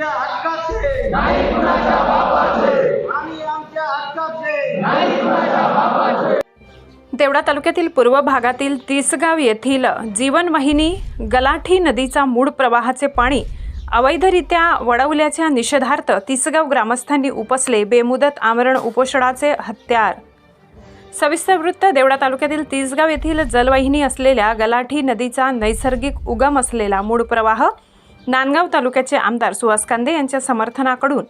आमच्या हक्काचे. नाही कुणाच्या बापाचे. आम्ही आमच्या हक्काचे. नाही देवडा तालुक्यातील पूर्व भागातील तिसगाव येथील जीवनवाहिनी गलाठी नदीचा मूळ प्रवाहाचे पाणी अवैधरित्या वळवल्याच्या निषेधार्थ तिसगाव ग्रामस्थांनी उपसले बेमुदत आमरण उपोषणाचे हत्यार. सविस्तर वृत्त देवडा तालुक्यातील तिसगाव येथील जलवाहिनी असलेल्या गलाठी नदीचा नैसर्गिक उगम असलेला मूळ प्रवाह नांदगाव तालुक्याचे आमदार सुहास कांदे यांच्या समर्थनाकडून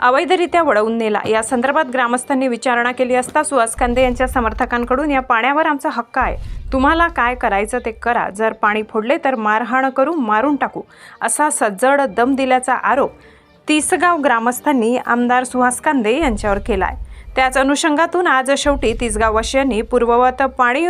अवैधरित्या वळवून नेला. या संदर्भात ग्रामस्थांनी विचारणा केली असता सुहास कांदे यांच्या समर्थकांकडून या पाण्यावर आमचा हक्क आहे. तुम्हाला काय करायचं ते करा. जर पाणी फोडले तर मारहाण करू मारून टाकू असा सज्जड दम दिल्याचा आरोप तिसगाव ग्रामस्थांनी आमदार सुहास कांदे यांच्यावर केला आहे त्याच अनुषंगातून आज शेवटी तिसगाववासियांनी पूर्ववत पाणी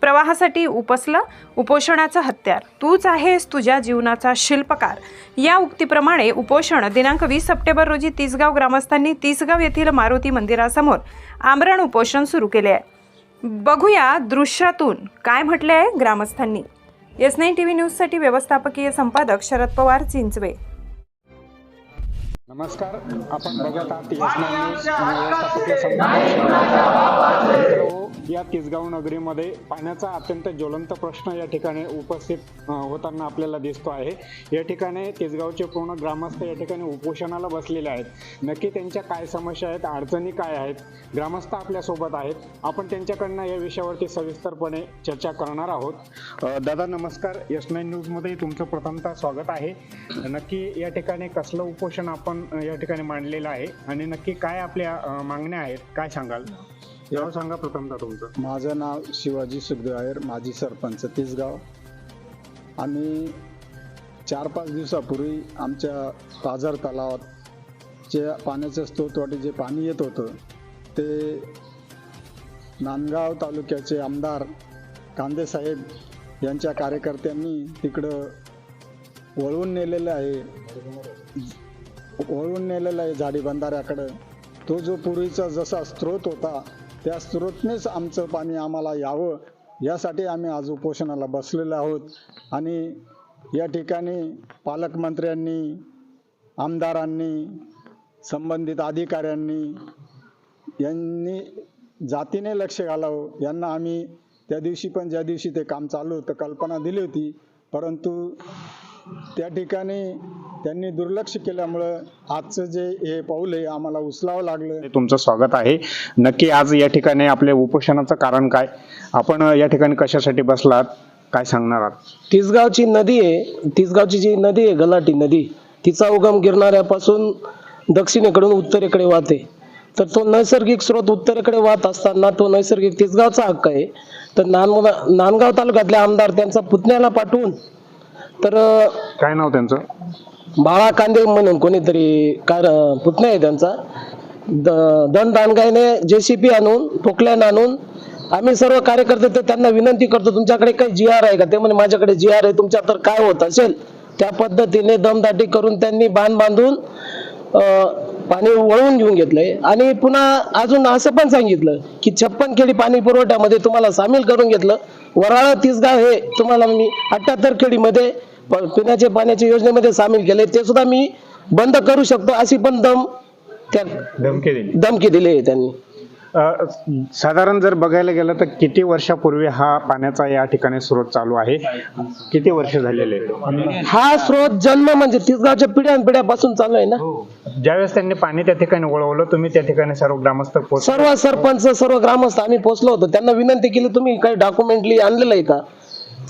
प्रवाहासाठी उपसलं उपोषणाचं हत्यार. तूच आहेस तुझ्या जीवनाचा शिल्पकार. या उक्तीप्रमाणे उपोषण दिनांक वीस सप्टेंबर रोजी तिसगाव ग्रामस्थांनी तिसगाव येथील मारुती मंदिरासमोर आमरण उपोषण सुरू केले आहे. बघूया दृश्यातून काय म्हटले आहे ग्रामस्थांनी. एस नाईन टी व्ही न्यूजसाठी व्यवस्थापकीय संपादक शरद पवार चिंचवे. नमस्कार आपण बघत आहात या तिसगाव नगरीमध्ये पाण्याचा अत्यंत ज्वलंत प्रश्न या ठिकाणी उपस्थित होताना आपल्याला दिसतो आहे. या ठिकाणी तिसगावचे पूर्ण ग्रामस्थ या ठिकाणी उपोषणाला बसलेले आहेत. नक्की त्यांच्या काय समस्या आहेत अडचणी काय आहेत ग्रामस्थ आपल्यासोबत आहेत. आपण त्यांच्याकडनं या विषयावरती सविस्तरपणे चर्चा करणार आहोत. दादा नमस्कार. यश नाईन न्यूजमध्ये तुमचं प्रथमतः स्वागत आहे. नक्की या ठिकाणी कसलं उपोषण आपण या ठिकाणी मांडलेलं आहे आणि नक्की काय आपल्या मागण्या आहेत काय सांगाल? नाव सांगा प्रथमतः तुमचं. माझं नाव शिवाजी सुखदेवायर माजी सरपंच तिसगाव. आम्ही चार पाच दिवसापूर्वी आमच्या पाझर तलावात जे पाण्याचं स्त्रोतवाटे जे पाणी येत होतं ते नांदगाव तालुक्याचे आमदार कांदेसाहेब यांच्या कार्यकर्त्यांनी तिकडं वळवून नेलेलं आहे. वळवून नेलेलं आहे झाडी बंधाऱ्याकडं तो जो पूर्वीचा जसा स्रोत होता त्या स्रोतनेच आमचं पाणी आम्हाला यावं. यासाठी आम्ही आज उपोषणाला बसलेलो आहोत. आणि या ठिकाणी पालकमंत्र्यांनी आमदारांनी संबंधित अधिकाऱ्यांनी यांनी जातीने लक्ष घालावं. यांना आम्ही त्या दिवशी पण ज्या दिवशी ते काम चालू होतं कल्पना दिली होती. परंतु त्या ठिकाणी त्यांनी दुर्लक्ष केल्यामुळं आजचं जे हे पाऊल आहे आम्हाला उचलावं लागलं. तुमचं स्वागत आहे. नक्की आज या ठिकाणी आपल्या उपोषणाचं कारण काय? आपण या ठिकाणी कशासाठी बसलात? काय सांगणार आहात? तिसगावची नदी आहे. तिसगावची जी नदी आहे गलाटी नदी तिचा उगम गिरणाऱ्यापासून दक्षिणेकडून उत्तरेकडे वाहते. तर तो नैसर्गिक स्रोत उत्तरेकडे वाहत असताना तो नैसर्गिक तिसगावचा हक्क आहे. तर नान नांदगाव तालुक्यातले आमदार त्यांचा पुतण्याला पाठवून तर काय नाव त्यांचं? बाळा कांदे म्हणून कोणीतरी कार पुतण्या आहे त्यांचा. द दंड दांडगायने जेसीपी आणून पोकल्यान आणून आम्ही सर्व कार्यकर्ते तर त्यांना विनंती करतो तुमच्याकडे काही जी आर आहे का? ते म्हणे माझ्याकडे जी आर आहे तुमच्या तर काय होत असेल? त्या पद्धतीने दमदाटी करून त्यांनी बांध बांधून अं, पाणी वळवून घेऊन घेतलंय आणि पुन्हा अजून असं पण सांगितलं की छप्पन खेडी पाणी पुरवठ्यामध्ये तुम्हाला सामील करून घेतलं. वराळ तिसगाव हे तुम्हाला मी अठ्याहत्तर खेडीमध्ये प- पिण्याच्या पाण्याच्या योजनेमध्ये सामील केले. ते सुद्धा मी बंद करू शकतो अशी पण दम त्या धमकी दिली. धमकी दिली आहे त्यांनी. साधारण जर बघायला गेलं तर किती वर्षापूर्वी हा पाण्याचा या ठिकाणी स्रोत चालू आहे? किती वर्ष झालेले? हा स्रोत जन्म म्हणजे तिसगावच्या पिढ्यान पिढ्यापासून चालू आहे ना. ज्यावेळेस त्यांनी पाणी त्या ठिकाणी वळवलं तुम्ही त्या ठिकाणी सर्व ग्रामस्थ पोहोच सर्व सरपंच सर्व ग्रामस्थ आम्ही पोहोचलो होतो. त्यांना विनंती केली तुम्ही काही डॉक्युमेंटली आणलेलं आहे का?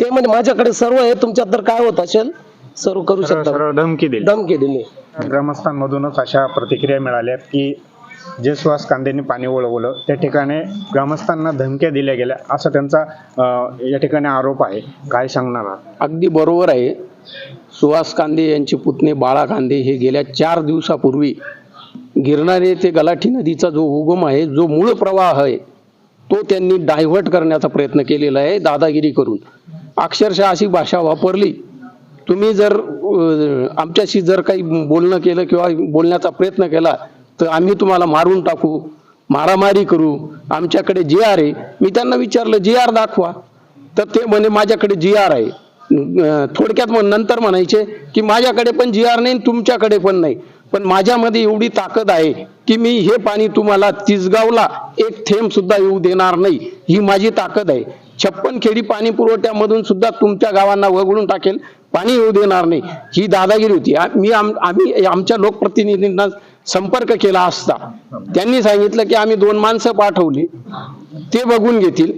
ते म्हणजे माझ्याकडे सर्व आहे तुमच्यात तर काय होत असेल सर्व करू सर्व शकता. धमकी दिली. धमकी दिली. ग्रामस्थांमधूनच अशा प्रतिक्रिया मिळाल्या की जे सुहास कांदेंनी पाणी वळवलं त्या ठिकाणी ग्रामस्थांना धमक्या दिल्या गेल्या असा त्यांचा अ, या ठिकाणी आरोप आहे. काय सांगणार आहात? अगदी बरोबर आहे. सुहास कांदे यांचे पुतणे बाळा कांदे हे गेल्या चार दिवसापूर्वी गिरणारे ते गलाठी नदीचा जो उगम आहे जो मूळ प्रवाह आहे तो त्यांनी डायव्हर्ट करण्याचा प्रयत्न केलेला आहे दादागिरी करून. अक्षरशः अशी भाषा वापरली. तुम्ही जर आमच्याशी जर काही बोलणं केलं किंवा बोलण्याचा प्रयत्न केला तर आम्ही तुम्हाला मारून टाकू मारामारी करू. आमच्याकडे जी आर आहे. मी त्यांना विचारलं जी आर दाखवा. तर ते म्हणे माझ्याकडे जी आर आहे. थोडक्यात मग नंतर म्हणायचे की माझ्याकडे पण जी आर नाही तुमच्याकडे पण नाही. पण माझ्यामध्ये एवढी ताकद आहे की मी हे पाणी तुम्हाला तिसगावला एक थेंब सुद्धा येऊ देणार नाही. ही माझी ताकद आहे. छप्पन खेडी पाणी पुरवठ्यामधून सुद्धा तुमच्या गावांना वगळून टाकेल. पाणी येऊ देणार नाही. ही दादागिरी होती. मी आम्ही आमच्या लोकप्रतिनिधींना संपर्क केला असता. त्यांनी सांगितलं की आम्ही दोन माणसं पाठवली. ते बघून घेतील.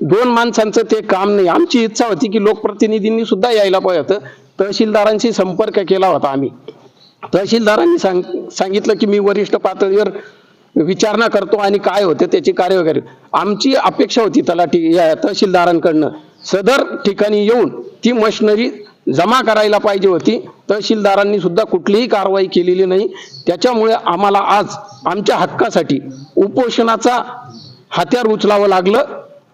दोन माणसांचं ते काम नाही. आमची इच्छा होती की लोकप्रतिनिधींनी सुद्धा यायला पाहिजे. होतं तहसीलदारांशी संपर्क केला होता आम्ही. तहसीलदारांनी सांग सांगितलं की मी वरिष्ठ पातळीवर विचारणा करतो आणि काय होते त्याची कार्य वगैरे आमची अपेक्षा होती तलाठी या तहसीलदारांकडनं. सदर ठिकाणी येऊन ती मशिनरी जमा करायला पाहिजे होती. तहसीलदारांनी सुद्धा कुठलीही कारवाई केलेली नाही. त्याच्यामुळे आम्हाला आज आमच्या हक्कासाठी उपोषणाचा हत्यार उचलावं लागलं.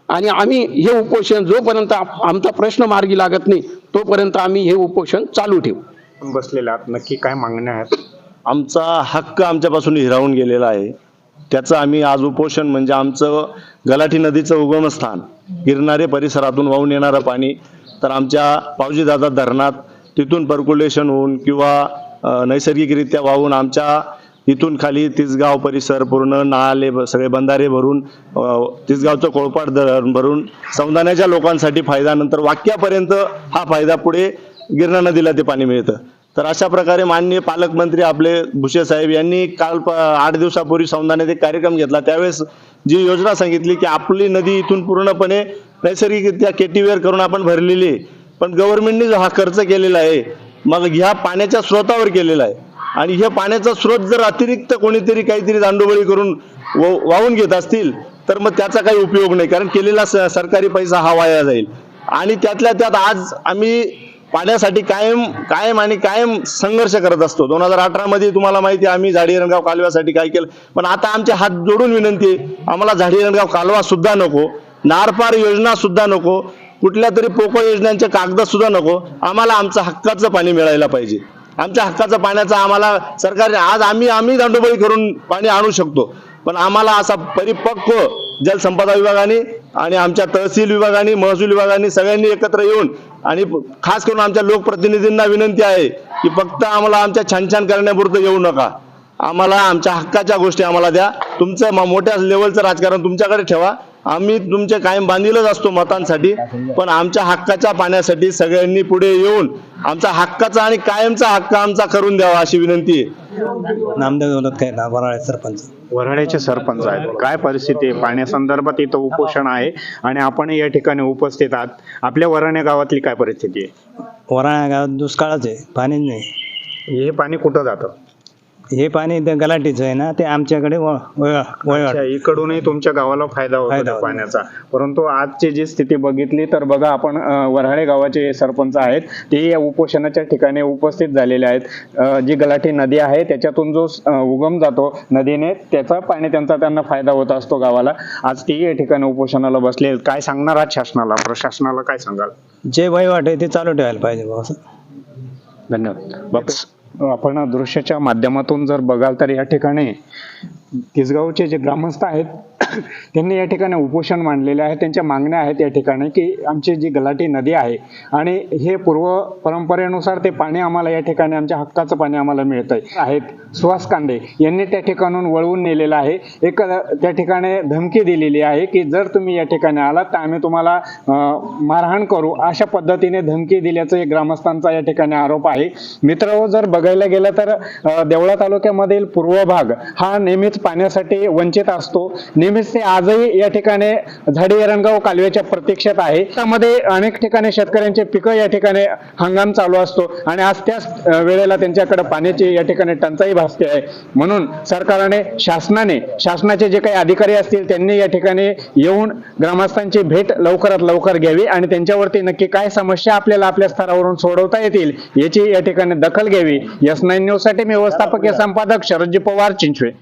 आणि आम्ही हे उपोषण जोपर्यंत आमचा प्रश्न मार्गी लागत नाही तोपर्यंत आम्ही हे उपोषण चालू ठेवू. बसलेले आहात. नक्की काय मागण्या आहेत? आमचा हक्क आमच्यापासून हिरावून गेलेला आहे. त्याचं आम्ही आज उपोषण म्हणजे आमचं गलाठी नदीचं उगमस्थान गिरणारे परिसरातून वाहून येणारं पाणी. तर आमच्या पावजीदादा धरणात तिथून पर्क्युलेशन होऊन किंवा नैसर्गिकरित्या वाहून आमच्या इथून खाली तिसगाव परिसर पूर्ण नाले ब- सगळे बंधारे भरून तिसगावचं कोळपाट धरण भरून सौंदाण्याच्या लोकांसाठी फायदा नंतर वाक्यापर्यंत हा फायदा पुढे गिरणा नदीला ते पाणी मिळतं. तर अशा प्रकारे माननीय पालकमंत्री आपले भुसे साहेब यांनी काल प- आठ दिवसापूर्वी संधानात एक कार्यक्रम घेतला. त्यावेळेस जी योजना सांगितली की आपली नदी इथून पूर्णपणे नैसर्गिकरित्या केटीवेअर करून आपण भरलेली आहे. पण गव्हर्नमेंटने जो हा खर्च केलेला आहे मग ह्या पाण्याच्या स्रोतावर केलेला आहे. आणि हे पाण्याचा स्रोत जर अतिरिक्त कोणीतरी काहीतरी दांडोबळी करून व- वाहून घेत असतील तर मग त्याचा काही उपयोग नाही. कारण केलेला स- सरकारी पैसा हा वाया जाईल. आणि त्यातल्या त्यात आज आम्ही पाण्यासाठी कायम कायम आणि कायम संघर्ष करत असतो. दोन हजार अठरा मध्ये तुम्हाला माहिती आहे आम्ही झाडी रणगाव कालव्यासाठी काय केलं. पण आता आमचे हात जोडून विनंती आहे आम्हाला झाडी रणगाव कालवा सुद्धा नको नारपार योजना सुद्धा नको कुठल्या तरी पोकळ योजनांचे कागद सुद्धा नको आम्हाला आमचं हक्काचं पाणी मिळायला पाहिजे. आमच्या हक्काचं पाण्याचा आम्हाला सरकारने आज आम्ही आम्ही दांडोबळी करून पाणी आणू शकतो. पण आम्हाला असा परिपक्व जलसंपदा विभागाने आणि आमच्या तहसील विभागाने महसूल विभागाने सगळ्यांनी एकत्र येऊन आणि खास करून आमच्या लोकप्रतिनिधींना विनंती आहे की फक्त आम्हाला आमच्या छान छान करण्यापुरतं येऊ नका. आम्हाला आमच्या हक्काच्या गोष्टी आम्हाला द्या. तुमचं मोठ्या लेवलचं राजकारण तुमच्याकडे ठेवा. आम्ही तुमचे कायम बांधीलच असतो मतांसाठी पण आमच्या हक्काच्या पाण्यासाठी सगळ्यांनी पुढे येऊन आमचा हक्काचा आणि कायमचा हक्क आमचा करून द्यावा अशी विनंती आहे. नामदेव दौलत काय ना वराळे सरपंच. वऱ्हाड्याचे सरपंच आहेत. काय परिस्थिती आहे? पाण्यासंदर्भात इथं उपोषण आहे आणि आपण या ठिकाणी उपस्थित आहात. आपल्या वराण्या गावातली काय परिस्थिती आहे? वराळा गावात दुष्काळच आहे पाणीच नाही. हे पाणी कुठं जातं? हे पाणी ते गलाटीचं आहे ना ते आमच्याकडे वळ- वळ- वळवाड अच्छा, इकडूनही तुमच्या गावाला फायदा होतो फायदा त्या होतो. पाण्याचा. परंतु आजची जी स्थिती बघितली तर बघा आपण अं, वऱ्हाडे गावाचे सरपंच आहेत ते या उपोषणाच्या ठिकाणी उपस्थित झालेले आहेत. अं, जी गलाठी नदी आहे त्याच्यातून जो अं, उगम जातो नदीने त्याचा पाणी त्यांचा त्यांना फायदा होत असतो गावाला. आज ते या ठिकाणी उपोषणाला बसले आहेत. काय सांगणार आहात शासनाला? प्रशासनाला काय सांगाल? जे वहिवाट आहे ते चालू ठेवायला पाहिजे बुवा असं धन्यवाद आपण दृश्याच्या माध्यमातून जर बघाल तर या ठिकाणी तिसगावचे जे ग्रामस्थ आहेत त्यांनी या ठिकाणी उपोषण मांडलेले आहे. त्यांच्या मागण्या आहेत या ठिकाणी की आमची जी गलाटी नदी आहे आणि हे पूर्व परंपरेनुसार ते पाणी आम्हाला या ठिकाणी आमच्या हक्काचं पाणी आम्हाला मिळतंय. आहेत. सुहास कांदे यांनी त्या ठिकाणून वळवून नेलेलं आहे. एक त्या ठिकाणी धमकी दिलेली आहे की जर तुम्ही या ठिकाणी आलात तर आम्ही तुम्हाला मारहाण करू. अशा पद्धतीने धमकी दिल्याचं एक ग्रामस्थांचा या ठिकाणी आरोप आहे. मित्र जर बघायला गेलं तर देवळा तालुक्यामधील पूर्व भाग हा नेहमीच पाण्यासाठी वंचित असतो. नेहमीच ते आजही या ठिकाणी झाडी एरणगाव कालव्याच्या प्रतीक्षेत आहे. त्यामध्ये अनेक ठिकाणी शेतकऱ्यांचे पिकं या ठिकाणी हंगाम चालू असतो आणि आज त्याच वेळेला त्यांच्याकडे पाण्याची या ठिकाणी टंचाई भासते आहे. म्हणून सरकारने शासनाने शासनाचे जे काही अधिकारी असतील त्यांनी या ठिकाणी येऊन ग्रामस्थांची भेट लवकरात लवकर घ्यावी आणि त्यांच्यावरती नक्की काय समस्या आपल्याला आपल्या स्तरावरून सोडवता येतील याची या ठिकाणी दखल घ्यावी. एस नाईन न्यूजसाठी मी व्यवस्थापकीय संपादक शरदजी पवार चिंचवे.